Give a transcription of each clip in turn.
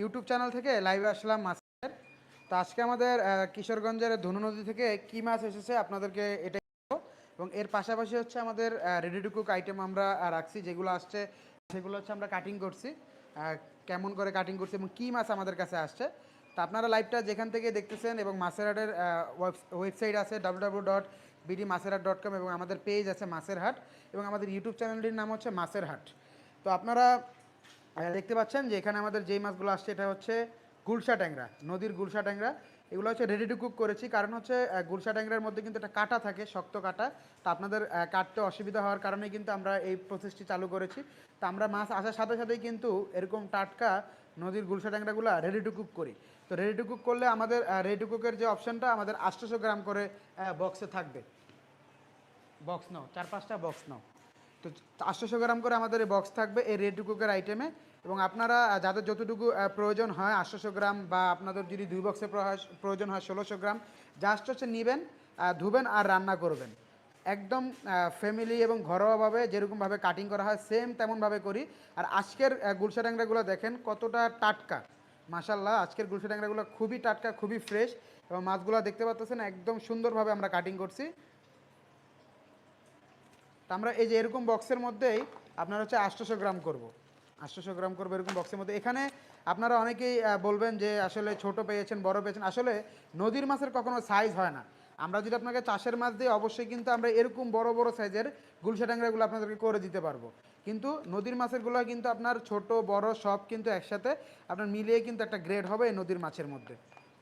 YouTube channel থেকে লাইভে আসলাম মাছের। তো আজকে আমাদের কিশোরগঞ্জের ধনু নদী থেকে কী মাছ এসেছে আপনাদেরকে এটা দেখাবো। এবং এর পাশাপাশি হচ্ছে আমাদের রেডি টু কুক আইটেম আমরা রাখছি, যেগুলো আসছে, সেগুলো হচ্ছে আমরা কাটিং করছি। কেমন করে কাটিং করছি এবং কী মাছ আমাদের কাছে আসছে। তো আপনারা লাইভটা যেখান থেকে দেখতেছেন এবং মাছের হাটের ওয়েবসাইট আছে ডাব্লু ডট বিডি মাছের হাট ডট কম এবং আমাদের পেজ আছে মাছের হাট এবং আমাদের ইউটিউব চ্যানেলটির নাম হচ্ছে মাছের হাট। তো আপনারা দেখতে পাচ্ছেন যে এখানে আমাদের যেই মাছগুলো আসছে, এটা হচ্ছে গুলশা ট্যাংরা, নদীর গুলশা ট্যাংরা। এগুলো হচ্ছে রেডি টু কুক করেছি, কারণ হচ্ছে গুলশা ট্যাংরার মধ্যে কিন্তু একটা কাটা থাকে, শক্ত কাটা। তা আপনাদের কাটতে অসুবিধা হওয়ার কারণে কিন্তু আমরা এই প্রসেসটি চালু করেছি। তো আমরা মাছ আসার সাথে সাথেই কিন্তু এরকম টাটকা নদীর গুলশা ট্যাংরাগুলো রেডি টু কুক করি। তো রেডি টু কুক করলে আমাদের রেডি টু কুকের যে অপশনটা আমাদের আটশোশো গ্রাম করে বক্সে থাকবে। বক্স নাও, চার পাঁচটা বক্স নাও। তো আটশোশো গ্রাম করে আমাদের এই বক্স থাকবে এই রেডি কুকের আইটেমে এবং আপনারা যাদের যতটুকু প্রয়োজন হয়, আটশোশো গ্রাম বা আপনাদের যদি দুই বক্সের প্রয়োজন হয় ষোলোশো গ্রাম, জাস্ট হচ্ছে নেবেন ধুবেন আর রান্না করবেন। একদম ফ্যামিলি এবং ঘরোয়াভাবে যেরকমভাবে কাটিং করা হয় সেম তেমনভাবে করি। আর আজকের গুলশা ট্যাংরাগুলো দেখেন কতটা টাটকা। মাশাল্লাহ আজকের গুলশা ট্যাংরাগুলো খুবই টাটকা, খুবই ফ্রেশ এবং মাছগুলো দেখতে পাচ্ছেন একদম সুন্দরভাবে আমরা কাটিং করছি। তা আমরা এই যে এরকম বক্সের মধ্যেই আপনার হচ্ছে আটশোশো গ্রাম করব। আটশোশো গ্রাম করব এরকম বক্সের মধ্যে। এখানে আপনারা অনেকেই বলবেন যে আসলে ছোট পেয়েছেন, বড় পেয়েছেন। আসলে নদীর মাছের কখনো সাইজ হয় না। আমরা যদি আপনাকে চাষের মাছ দিই, অবশ্যই কিন্তু আমরা এরকম বড় বড় সাইজের গুলশা ট্যাংরাগুলো আপনাদেরকে করে দিতে পারব। কিন্তু নদীর মাছেরগুলো কিন্তু আপনার ছোট, বড় সব কিন্তু একসাথে আপনার মিলিয়ে কিন্তু একটা গ্রেড হবে এই নদীর মাছের মধ্যে।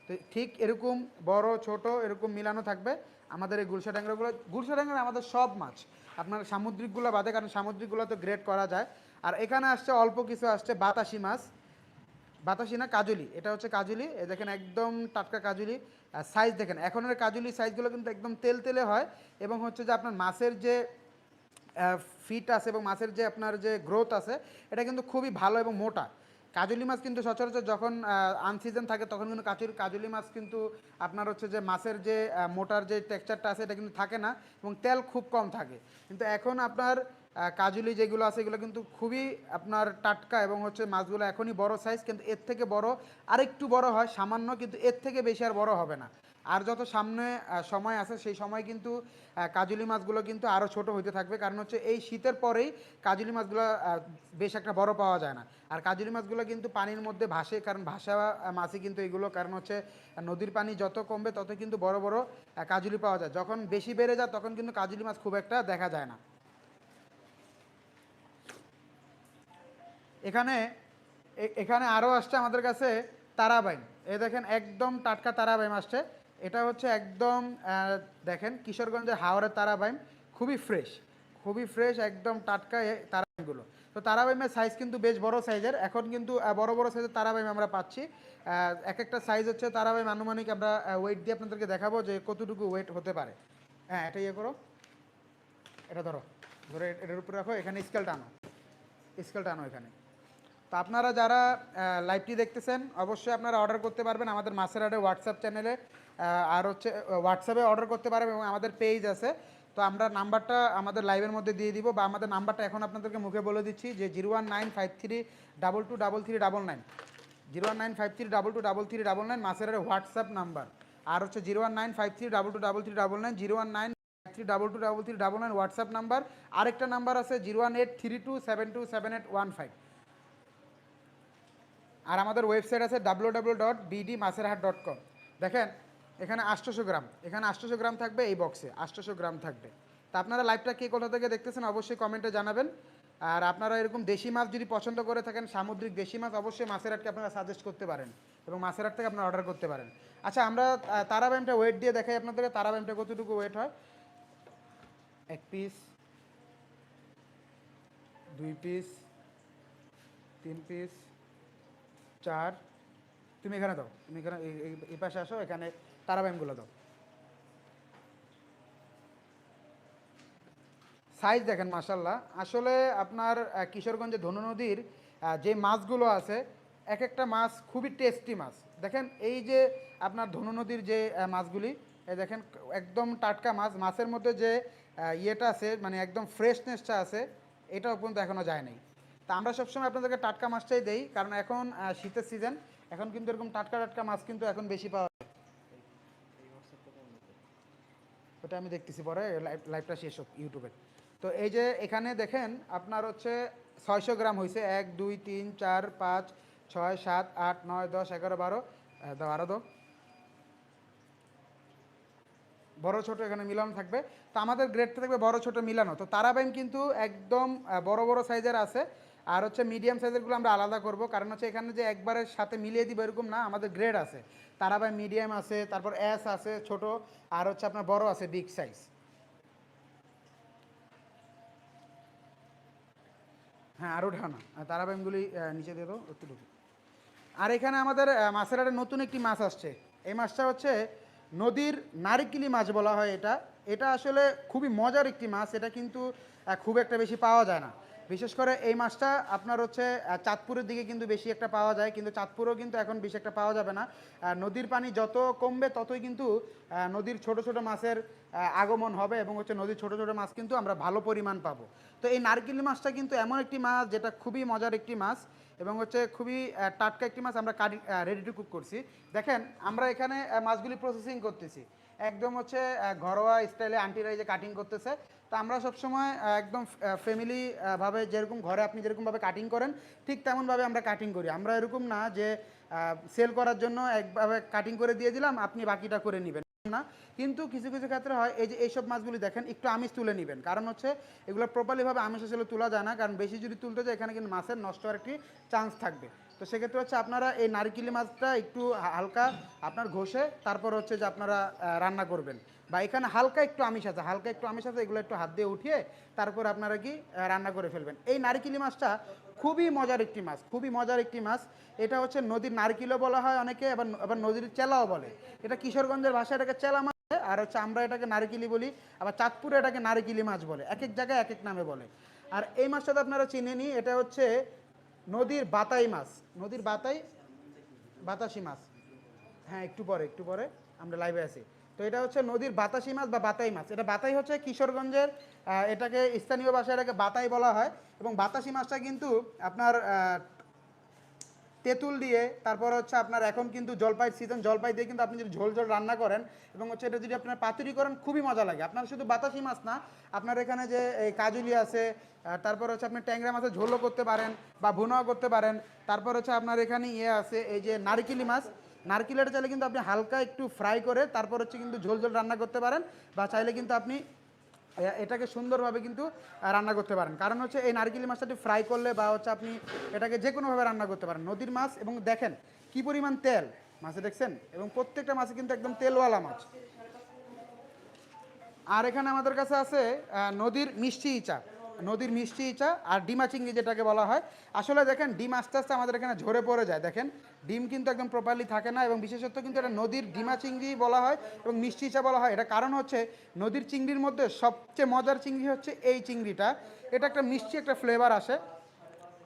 তো ঠিক এরকম বড়, ছোট এরকম মিলানো থাকবে আমাদের এই গুলশা ট্যাংরাগুলো। গুলশা ট্যাংরা আমাদের সব মাছ। আপনার সামুদ্রিকগুলো বাদে, কারণ সামুদ্রিকগুলো তো গ্রেড করা যায়। আর এখানে আসছে অল্প কিছু আসছে বাতাসি মাছ। বাতাসি না, কাজুলি। এটা হচ্ছে কাজুলি। দেখেন একদম টাটকা কাজুলি। সাইজ দেখেন, এখনের কাজুলি সাইজগুলো কিন্তু একদম তেল তেলে হয় এবং হচ্ছে যে আপনার মাছের যে ফিট আছে এবং মাছের যে আপনার যে গ্রোথ আছে, এটা কিন্তু খুবই ভালো এবং মোটা। কাজুলি মাছ কিন্তু সচরাচর যখন আনসিজন থাকে তখন কিন্তু কাজুর কাজুলি মাছ কিন্তু আপনার হচ্ছে যে মাছের যে মোটার যে টেক্সচারটা আছে এটা কিন্তু থাকে না এবং তেল খুব কম থাকে। কিন্তু এখন আপনার কাজুলি যেগুলো আছে এগুলো কিন্তু খুবই আপনার টাটকা এবং হচ্ছে মাছগুলো এখনই বড় সাইজ কিন্তু এর থেকে বড় আরেকটু বড় হয়, সামান্য, কিন্তু এর থেকে বেশি আর বড় হবে না। আর যত সামনে সময় আছে, সেই সময় কিন্তু কাজুলি মাছগুলো কিন্তু আরও ছোট হইতে থাকবে। কারণ হচ্ছে এই শীতের পরেই কাজুলি মাছগুলো বেশ একটা বড় পাওয়া যায় না। আর কাজুলি মাছগুলো কিন্তু পানির মধ্যে ভাসে, কারণ ভাসা মাছই কিন্তু এগুলো। কারণ হচ্ছে নদীর পানি যত কমবে, তত কিন্তু বড় বড় কাজুলি পাওয়া যায়। যখন বেশি বেড়ে যায়, তখন কিন্তু কাজুলি মাছ খুব একটা দেখা যায় না। এখানে এখানে আরও আসছে আমাদের কাছে তারাবাইন। এ দেখেন, একদম টাটকা তারাবাইম আসছে। এটা হচ্ছে একদম দেখেন কিশোরগঞ্জের হাওড়ের তারাবাইম খুবই ফ্রেশ খুবই ফ্রেশ একদম টাটকা তারাবাইমগুলো তো তারাবাইমের সাইজ কিন্তু বেশ বড় সাইজের এখন কিন্তু বড় বড় সাইজের তারাবাইম আমরা পাচ্ছি। এক একটা সাইজ হচ্ছে তারাবাইম আনুমানিক আমরা ওয়েট দিয়ে আপনাদেরকে দেখাবো যে কতটুকু ওয়েট হতে পারে। হ্যাঁ এটা ইয়ে করো। এটা ধরো, ধরে এটার উপরে রাখো, এখানে স্কেলটা আনো। স্কেলটা আনো এখানে। তো আপনারা যারা লাইভটি দেখতেছেন, অবশ্যই আপনারা অর্ডার করতে পারবেন আমাদের মাসের আডে হোয়াটসঅ্যাপ চ্যানেলে আর হচ্ছে হোয়াটসঅ্যাপে অর্ডার করতে পারবেন এবং আমাদের পেজ আছে। তো আমরা নাম্বারটা আমাদের লাইভের মধ্যে দিয়ে দিব বা আমাদের নাম্বারটা এখন আপনাদেরকে মুখে বলে দিচ্ছি যে zero one nine five three double two double three double nine. Zero one nine five three double two double three double nine মাসের হোয়াটসঅ্যাপ নাম্বার। আর হচ্ছে zero one nine five three double two double three double nine, zero one nine three double two double three double nine WhatsApp number. আরেকটা number আছে zero one eight three two seven two seven eight one five. আর আমাদের website আছে W W dot BD Maserhat dot com দেখেন, এখানে আটশোশো গ্রাম। এখানে আটশোশো গ্রাম থাকবে এই বক্সে আটশোশো গ্রাম থাকবে। তা আপনারা লাইভটা কে কোথা থেকে দেখতেছেন অবশ্যই কমেন্টে জানাবেন। আর আপনারা এরকম দেশি মাছ যদি পছন্দ করে থাকেন, সামুদ্রিক দেশি মাছ, অবশ্যই মাছের হাটকে আপনারা সাজেস্ট করতে পারেন এবং মাছের হাট থেকে আপনারা অর্ডার করতে পারেন। আচ্ছা আমরা তারা ব্যায়ামটা ওয়েট দিয়ে দেখাই আপনাদের তারা ব্যায়ামটা কতটুকু ওয়েট হয়? এক পিস দুই পিস তিন পিস চার। তুমি এখানে দাও। তুমি এখানে এই- পাশে আসো, এখানে তারাবাইমগুলো দাও। সাইজ দেখেন মাসাল্লাহ আসলে আপনার কিশোরগঞ্জে ধনু নদীর যে মাছগুলো আছে এক একটা মাছ খুবই টেস্টি মাছ। দেখেন, এই যে আপনার ধনু নদীর যে মাছগুলি দেখেন, একদম টাটকা মাছ। মাছের মধ্যে যে ইয়েটা আছে মানে একদম ফ্রেশনেসটা আছে, এটাও পর্যন্ত এখনও যায় নাই। তা আমরা সবসময় আপনাদেরকে টাটকা মাছটাই দেই, কারণ এখন শীতের সিজন এখন কিন্তু এরকম টাটকা টাটকা মাছ কিন্তু এখন বেশি পাওয়া যায়। ওটা আমি দেখতেছি পরে লাইভটা শেষ হোক ইউটিউবে তো এই যে এখানে দেখেন, আপনার হচ্ছে ছয়শো গ্রাম হয়েছে এক, দুই, তিন, চার, পাঁচ, ছয়, সাত, আট, নয়, দশ, এগারো, বারো দাও, আরও দাও। বড়, ছোট এখানে মিলানো থাকবে। তো আমাদের গ্রেডটা থাকবে বড়, ছোট, মিলানো। তো তারাবাইম কিন্তু একদম বড় বড় সাইজের আছে। আর হচ্ছে মিডিয়াম সাইজেরগুলো আমরা আলাদা করব। কারণ হচ্ছে এখানে যে একবারের সাথে মিলিয়ে দিব এরকম না, আমাদের গ্রেড আছে। তারাবাইম মিডিয়াম আছে, তারপর এস আছে, ছোট, আর হচ্ছে আপনার বড় আছে বিগ সাইজ হ্যাঁ আরও ঢানা তারাবাইমগুলি নিচে দিয়ে দাও, একটু ঢুকে। আর এখানে আমাদের মাছের একটা নতুন একটি মাছ আসছে। এই মাছটা হচ্ছে নদীর নারিকিলি মাছ বলা হয় এটা। এটা আসলে খুবই মজার একটি মাছ। এটা কিন্তু খুব একটা বেশি পাওয়া যায় না। বিশেষ করে এই মাছটা আপনার হচ্ছে চাঁদপুরের দিকে কিন্তু বেশি একটা পাওয়া যায়, কিন্তু চাঁদপুরেও কিন্তু এখন বেশি একটা পাওয়া যাবে না। নদীর পানি যত কমবে ততই কিন্তু নদীর ছোট ছোট মাছের আগমন হবে এবং হচ্ছে নদীর ছোট ছোট মাছ কিন্তু আমরা ভালো পরিমাণ পাবো। তো এই নারকেলি মাছটা কিন্তু এমন একটি মাছ যেটা খুবই মজার একটি মাছ এবং হচ্ছে খুবই টাটকা একটি মাছ আমরা কাটি রেডি টু কুক করছি। দেখেন, আমরা এখানে মাছগুলি প্রসেসিং করতেছি। একদম হচ্ছে ঘরোয়া স্টাইলে আন্টিরা এই যে কাটিং করতেছে। তো আমরা সবসময় একদম ফ্যামিলি ভাবে যেরকম ঘরে আপনি যেরকমভাবে কাটিং করেন, ঠিক তেমনভাবে আমরা কাটিং করি। আমরা এরকম না যে সেল করার জন্য একভাবে কাটিং করে দিয়ে দিলাম, আপনি বাকিটা করে নেবেন। না। কিন্তু কিছু কিছু ক্ষেত্রে হয়, এই যে এইসব মাছগুলি দেখেন, একটু আমিষ তুলে নেবেন। কারণ হচ্ছে, এগুলো প্রপারলিভাবে আমিষ আসলে তোলা যায় না। কারণ বেশি যদি তুলতে যায় এখানে কিন্তু মাছের নষ্ট হওয়ার একটি চান্স থাকবে। তো সেক্ষেত্রে হচ্ছে আপনারা এই নারকেলি মাছটা একটু হালকা আপনার ঘষে তারপর হচ্ছে যে আপনারা রান্না করবেন। বা এখানে হালকা একটু আমিষ আছে, হালকা একটু আমিষ আছে, এগুলো একটু হাত দিয়ে উঠিয়ে তারপর আপনারা কি রান্না করে ফেলবেন। এই নারকেলি মাছটা খুবই মজার একটি মাছ, খুবই মজার একটি মাছ। এটা হচ্ছে নদীর নারকেলও বলা হয় অনেকে, আবার আবার নদীর চেলাও বলে। এটা কিশোরগঞ্জের ভাষায় এটাকে চেলা মাছ আর হচ্ছে আমরা এটাকে নারকেলি বলি, আবার চাঁদপুরে এটাকে নারিকিলি মাছ বলে। এক এক জায়গায় এক এক নামে বলে। আর এই মাছটা তো আপনারা চিনে চিনেনি এটা হচ্ছে নদীর বাতাই মাছ, নদীর বাতাই, বাতাসি মাছ। হ্যাঁ একটু পরে একটু পরে, আমরা লাইভে আছি। তো এটা হচ্ছে নদীর বাতাসি মাছ বা বাতাই মাছ। এটা বাতাই হচ্ছে কিশোরগঞ্জের এটাকে স্থানীয় ভাষায় এটাকে বাতাই বলা হয়। এবং বাতাসি মাছটা কিন্তু আপনার তেঁতুল দিয়ে, তারপর হচ্ছে আপনার এখন কিন্তু জলপাই সিজন জলপাই দিয়ে কিন্তু আপনি যদি ঝোল ঝোল রান্না করেন এবং হচ্ছে এটা যদি আপনার পাতুরি করেন, খুবই মজা লাগে। আপনার শুধু বাতাসি মাছ না, আপনার এখানে যে, এই কাজুলি আছে তারপর হচ্ছে আপনি ট্যাংরা মাছের ঝোলও করতে পারেন বা ভুনাও করতে পারেন। তারপর হচ্ছে আপনার এখানে ইয়ে আছে, এই যে নারকেলি মাছ। নারকেলের চাইলে কিন্তু আপনি হালকা একটু ফ্রাই করে তারপর হচ্ছে কিন্তু ঝোল ঝোল রান্না করতে পারেন বা চাইলে কিন্তু আপনি এটাকে সুন্দরভাবে কিন্তু রান্না করতে পারেন। কারণ হচ্ছে এই নারকেলি মাছটাটি ফ্রাই করলে বা হচ্ছে আপনি এটাকে যে কোনোভাবে রান্না করতে পারেন। নদীর মাছ এবং দেখেন কি পরিমাণ তেল। মাছে দেখছেন? এবং প্রত্যেকটা মাছে কিন্তু একদম তেলওয়ালা মাছ। আর এখানে আমাদের কাছে আছে নদীর মিষ্টি ইচা। নদীর মিষ্টি ইচা আর ডিমা চিংড়ি যেটাকে বলা হয়। আসলে দেখেন, ডিম আস্তে আস্তে আমাদের এখানে ঝরে পড়ে যায়। দেখেন, ডিম কিন্তু একদম প্রপারলি থাকে না এবং বিশেষত কিন্তু এটা নদীর ডিমা চিংড়ি বলা হয় এবং মিষ্টি ইচা বলা হয়। এটা কারণ হচ্ছে, নদীর চিংড়ির মধ্যে সবচেয়ে মজার চিংড়ি হচ্ছে এই চিংড়িটা। এটা একটা মিষ্টি একটা ফ্লেভার আসে।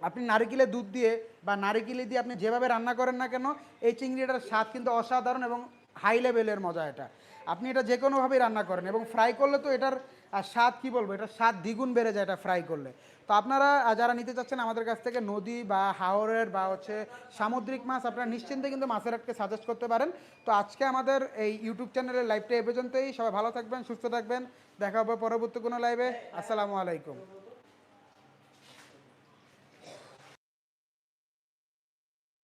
আপনি নারিকেলের দুধ দিয়ে বা নারিকেলি দিয়ে আপনি যেভাবে রান্না করেন না কেন, এই চিংড়িটার স্বাদ কিন্তু অসাধারণ এবং হাই লেভেলের মজা এটা। আপনি এটা যে কোনোভাবেই রান্না করেন এবং ফ্রাই করলে তো এটার আহ, স্বাদ কি বলব? এটা স্বাদ দ্বিগুণ বেড়ে যায় এটা ফ্রাই করলে। তো আপনারা যারা নিতে চাচ্ছেন আমাদের কাছ থেকে নদী বা হাওরের বা হচ্ছে সামুদ্রিক মাছ আপনারা নিশ্চিন্তে কিন্তু মাছের হাটকে সাজেস্ট করতে পারেন। তো আজকে আমাদের এই ইউটিউব চ্যানেলের লাইভটা এ পর্যন্তই। সবাই ভালো থাকবেন সুস্থ থাকবেন। দেখা হবে পরবর্তী কোনো লাইভে আসসালামু আলাইকুম।